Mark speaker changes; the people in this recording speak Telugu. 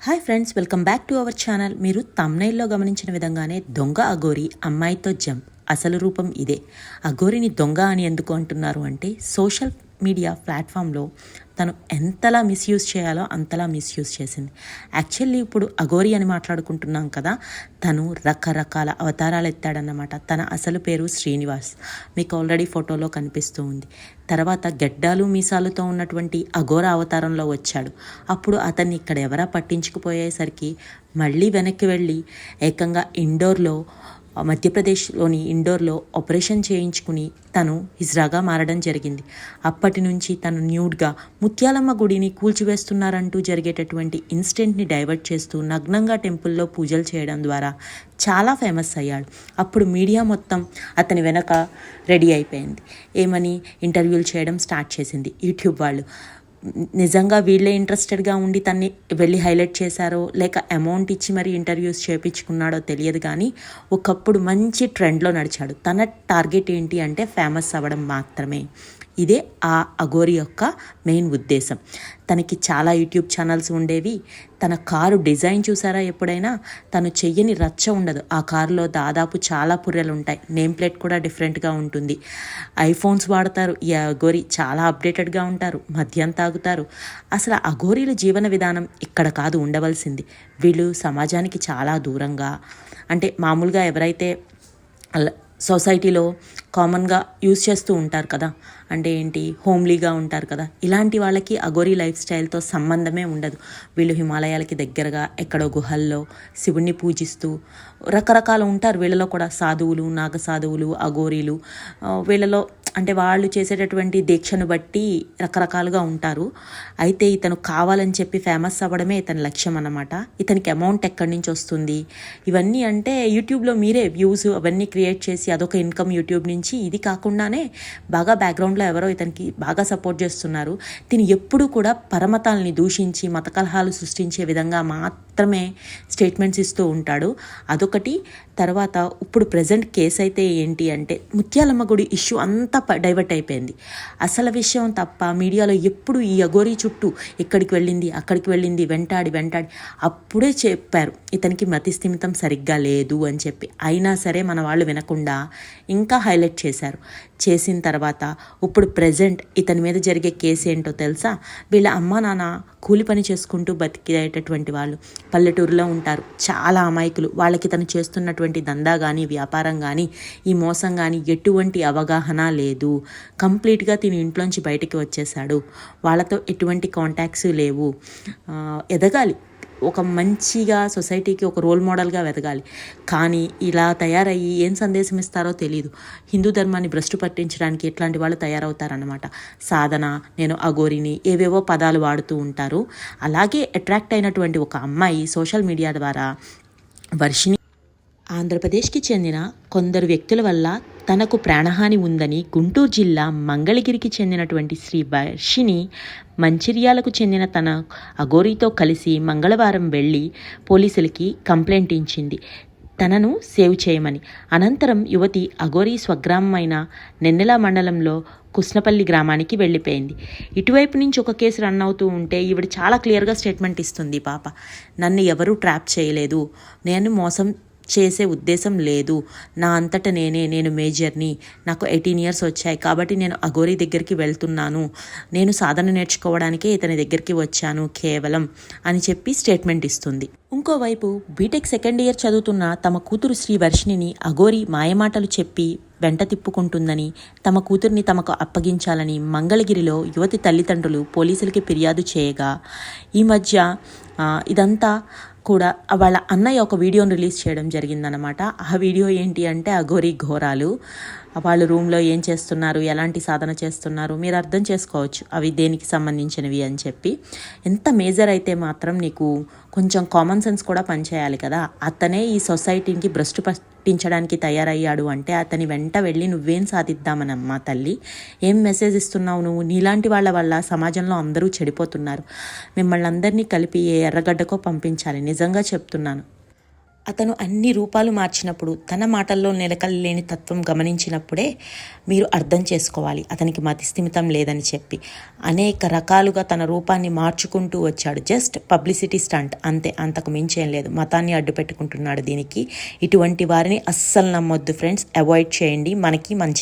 Speaker 1: Hi friends welcome back to our channel మీరు తమ్నైల్లో గమనించిన విధంగానే దొంగ అఘోరి అమ్మాయితో జంప్ అసలు రూపం ఇదే. అఘోరిని దొంగ అని ఎందుకు అంటున్నారు అంటే సోషల్ మీడియా ప్లాట్ఫామ్లో తను ఎంతలా మిస్యూజ్ చేయాలో అంతలా మిస్యూజ్ చేసింది. యాక్చువల్లీ ఇప్పుడు అఘోరి అని మాట్లాడుకుంటున్నాం కదా తను రకరకాల అవతారాలు ఎత్తాడన్నమాట. తన అసలు పేరు శ్రీనివాస్. మీకు ఆల్రెడీ ఫోటోలో కనిపిస్తూ ఉంది. తర్వాత గెడ్డాలు మీసాలతో ఉన్నటువంటి అఘోర అవతారంలో వచ్చాడు. అప్పుడు అతన్ని ఇక్కడ ఎవరా పట్టించుకుపోయేసరికి మళ్ళీ వెనక్కి వెళ్ళి ఏకంగా ఇండోర్లో మధ్యప్రదేశ్లోని ఇండోర్లో ఆపరేషన్ చేయించుకుని తను హిజ్రాగా మారడం జరిగింది. అప్పటి నుంచి తను న్యూడ్గా ముత్యాలమ్మ గుడిని కూల్చివేస్తున్నారంటూ జరిగేటటువంటి ఇన్సిడెంట్ని డైవర్ట్ చేస్తూ నగ్నంగా టెంపుల్లో పూజలు చేయడం ద్వారా చాలా ఫేమస్ అయ్యాడు. అప్పుడు మీడియా మొత్తం అతని వెనక రెడీ అయిపోయింది. ఏమని ఇంటర్వ్యూలు చేయడం స్టార్ట్ చేసింది యూట్యూబ్ వాళ్ళు. నిజంగా వీళ్ళే ఇంట్రెస్టెడ్గా ఉండి తన్ని వెళ్ళి హైలైట్ చేశారో లేక అమౌంట్ ఇచ్చి మరి ఇంటర్వ్యూస్ చేయించుకున్నాడో తెలియదు కానీ ఒకప్పుడు మంచి ట్రెండ్లో నడిచాడు. తన టార్గెట్ ఏంటి అంటే ఫేమస్ అవ్వడం మాత్రమే. ఇదే ఆ అఘోరి యొక్క మెయిన్ ఉద్దేశం. తనకి చాలా యూట్యూబ్ ఛానల్స్ ఉండేవి. తన కారు డిజైన్ చూసారా ఎప్పుడైనా? తను చెయ్యని రచ్చ ఉండదు. ఆ కారులో దాదాపు చాలా పుర్రెలు ఉంటాయి. నేమ్ ప్లేట్ కూడా డిఫరెంట్గా ఉంటుంది. ఐఫోన్స్ వాడతారు. ఈ అఘోరి చాలా అప్డేటెడ్గా ఉంటారు. మద్యం తాగుతారు. అసలు అఘోరీల జీవన విధానం ఇక్కడ కాదు ఉండవలసింది. వీళ్ళు సమాజానికి చాలా దూరంగా అంటే మామూలుగా ఎవరైతే అలా సొసైటీలో కామన్గా యూజ్ చేస్తూ ఉంటారు కదా. అంటే ఏంటి? హోమ్లీగా ఉంటారు కదా. ఇలాంటి వాళ్ళకి అగోరీ లైఫ్ స్టైల్తో సంబంధమే ఉండదు. వీళ్ళు హిమాలయాలకి దగ్గరగా ఎక్కడో గుహల్లో శివుణ్ణి పూజిస్తూ రకరకాలు ఉంటారు. వీళ్ళలో కూడా సాధువులు నాగ సాధువులు అఘోరీలు వీళ్ళలో అంటే వాళ్ళు చేసేటటువంటి దీక్షను బట్టి రకరకాలుగా ఉంటారు. అయితే ఇతను కావాలని చెప్పి ఫేమస్ అవ్వడమే ఇతని లక్ష్యం అన్నమాట. ఇతనికి అమౌంట్ ఎక్కడి నుంచి వస్తుంది? ఇవన్నీ అంటే యూట్యూబ్లో మీరే వ్యూస్ అవన్నీ క్రియేట్ చేసి అదొక ఇన్కమ్ యూట్యూబ్ నుంచి. ఇది కాకుండానే బాగా బ్యాక్గ్రౌండ్లో ఎవరో ఇతనికి బాగా సపోర్ట్ చేస్తున్నారు. తిని ఎప్పుడు కూడా పరమతాల్ని దూషించి మత కలహాలు సృష్టించే విధంగా మాత్రమే స్టేట్మెంట్స్ ఇస్తూ ఉంటాడు. అదొకటి. తర్వాత ఇప్పుడు ప్రజెంట్ కేసు అయితే ఏంటి అంటే ముత్యాలమ్మ గుడి ఇష్యూ అంతా ప- డైవర్ట్ అయిపోయింది. అసలు విషయం తప్ప మీడియాలో ఎప్పుడు ఈ అఘోరీ చుట్టూ ఇక్కడికి వెళ్ళింది అక్కడికి వెళ్ళింది వెంటాడి వెంటాడి అప్పుడే చెప్పారు. ఇతనికి మతి స్థిమితం సరిగ్గా లేదు అని చెప్పి. అయినా సరే మన వాళ్ళు వినకుండా ఇంకా హైలైట్ చేశారు. చేసిన తర్వాత ఇప్పుడు ప్రజెంట్ ఇతని మీద జరిగే కేసు ఏంటో తెలుసా? వీళ్ళ అమ్మ నాన్న కూలి పని చేసుకుంటూ బతికేటటువంటి వాళ్ళు. పల్లెటూరులో ఉంటారు. చాలా అమాయకులు. వాళ్ళకి తను చేస్తున్నటువంటి దందా కానీ వ్యాపారం కానీ ఈ మోసం కానీ ఎటువంటి అవగాహన లేదు. కంప్లీట్గా తిని ఇంట్లోంచి బయటికి వచ్చేసాడు వాళ్ళతో ఎటువంటి కాంటాక్ట్స్ లేవు. ఎదగాలి. ఒక మంచిగా సొసైటీకి ఒక రోల్ మోడల్గా వెదగాలి. కానీ ఇలా తయారయ్యి ఏం సందేశం ఇస్తారో తెలియదు హిందూ ధర్మాన్ని భ్రష్టు పట్టించడానికి ఇట్లాంటి వాళ్ళు తయారవుతారనమాట సాధన నేను అఘోరిని ఏవేవో పదాలు వాడుతూ ఉంటారు. అలాగే అట్రాక్ట్ అయినటువంటి ఒక అమ్మాయి సోషల్ మీడియా ద్వారా వర్షిని ఆంధ్రప్రదేశ్కి చెందిన కొందరు వ్యక్తుల వల్ల తనకు ప్రాణహాని ఉందని గుంటూరు జిల్లా మంగళగిరికి చెందినటువంటి శ్రీ వర్షిని మంచిర్యాలకు చెందిన తన అఘోరితో కలిసి మంగళవారం వెళ్ళి పోలీసులకి కంప్లైంట్ ఇచ్చింది. తనను సేవ్ చేయమని. అనంతరం యువతి అఘోరి స్వగ్రామమైన నెన్నెల మండలంలో కుస్నపల్లి గ్రామానికి వెళ్ళిపోయింది. ఇటువైపు నుంచి ఒక కేసు రన్ అవుతూ ఉంటే ఈవిడ చాలా క్లియర్గా స్టేట్మెంట్ ఇస్తుంది పాప నన్ను ఎవరూ ట్రాప్ చేయలేదు. నేను మోసం చేసే ఉద్దేశం లేదు. నా అంతట నేనే నేను మేజర్ని. నాకు ఎయిటీన్ ఇయర్స్ వచ్చాయి కాబట్టి నేను అఘోరి దగ్గరికి వెళ్తున్నాను. నేను సాధన నేర్చుకోవడానికే ఇతని దగ్గరికి వచ్చాను కేవలం అని చెప్పి స్టేట్మెంట్ ఇస్తుంది. ఇంకోవైపు బీటెక్ సెకండ్ ఇయర్ చదువుతున్న తమ కూతురు శ్రీ వర్షిణిని అఘోరి మాయమాటలు చెప్పి వెంట తిప్పుకుంటుందని తమ కూతుర్ని తమకు అప్పగించాలని మంగళగిరిలో యువతి తల్లిదండ్రులు పోలీసులకి ఫిర్యాదు చేయగా ఈ మధ్య ఇదంతా కూడా వాళ్ళ అన్నయ్య ఒక వీడియోని రిలీజ్ చేయడం జరిగిందనమాట ఆ వీడియో ఏంటి అంటే అఘోరి ఘోరాలు. వాళ్ళు రూమ్లో ఏం చేస్తున్నారు? ఎలాంటి సాధన చేస్తున్నారు? మీరు అర్థం చేసుకోవచ్చు అవి దేనికి సంబంధించినవి అని చెప్పి. ఎంత మేజర్ అయితే మాత్రం నీకు కొంచెం కామన్ సెన్స్ కూడా పనిచేయాలి కదా. అతనే ఈ సొసైటీకి భ్రష్టు పట్టించడానికి తయారయ్యాడు అంటే అతని వెంట వెళ్ళి నువ్వేం సాధిద్దామనమ్మా తల్లి? ఏం మెసేజ్ ఇస్తున్నావు నువ్వు? నీలాంటి వాళ్ళ వల్ల సమాజంలో అందరూ చెడిపోతున్నారు. మిమ్మల్ని అందరినీ కలిపి ఏ ఎర్రగడ్డకో పంపించాలి. నిజంగా చెప్తున్నాను. అతను అన్ని రూపాలు మార్చినప్పుడు తన మాటల్లో నిలకలేని తత్వం గమనించినప్పుడే మీరు అర్థం చేసుకోవాలి. అతనికి మతిస్థిమితం లేదని చెప్పి అనేక రకాలుగా తన రూపాన్ని మార్చుకుంటూ వచ్చాడు. Just publicity stunt. అంతే అంతకు మించేం లేదు. మతాన్ని అడ్డు పెట్టుకుంటున్నాడు దీనికి. ఇటువంటి వారిని అస్సలు నమ్మొద్దు ఫ్రెండ్స్. అవాయిడ్ చేయండి. మనకి మంచి